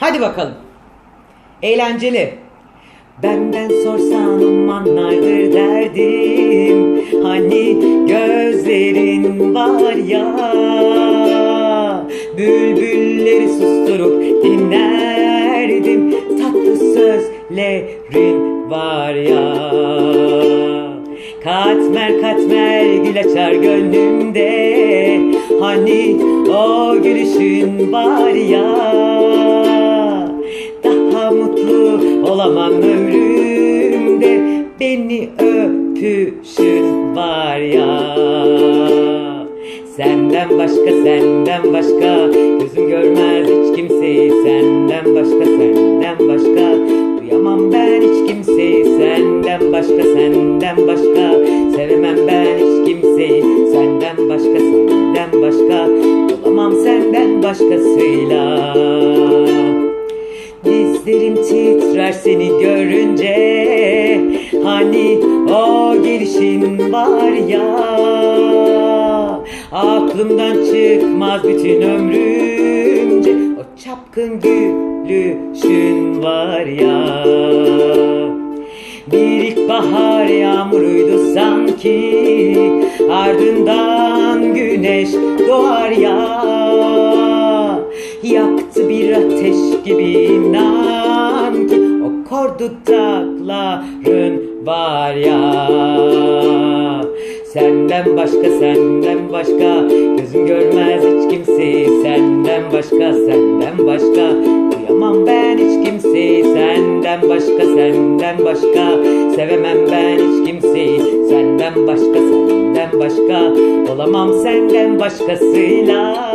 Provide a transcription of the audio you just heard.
Hadi bakalım. Eğlenceli. Benden sorsan umanlardır derdim Hani gözlerin var ya Bülbülleri susturup dinlerdim Tatlı sözlerin var ya Katmer katmer gül açar gönlümde Hani o gülüşün var ya olamam ömrümde Beni öpüşün var ya. Senden başka senden başka Gözüm görmez hiç kimseyi. Senden başka senden başka Duyamam ben hiç kimseyi. Senden başka senden başka Sevemem ben hiç kimseyi. Senden başka senden başka Olamam senden başkasıyla seni görünce Hani o gelişin var ya Aklımdan çıkmaz bütün ömrümce O çapkın gülüşün var ya. Bir ilkbahar yağmuruydu sanki Ardından güneş doğar ya. Yaktı bir ateş gibi inan ki O kor dudakların var ya. Senden başka senden başka Gözüm görmez hiç kimseyi Senden başka senden başka Duyamam ben hiç kimseyi Senden başka senden başka Sevemem ben hiç kimseyi Senden başka senden başka Olamam senden başkasıyla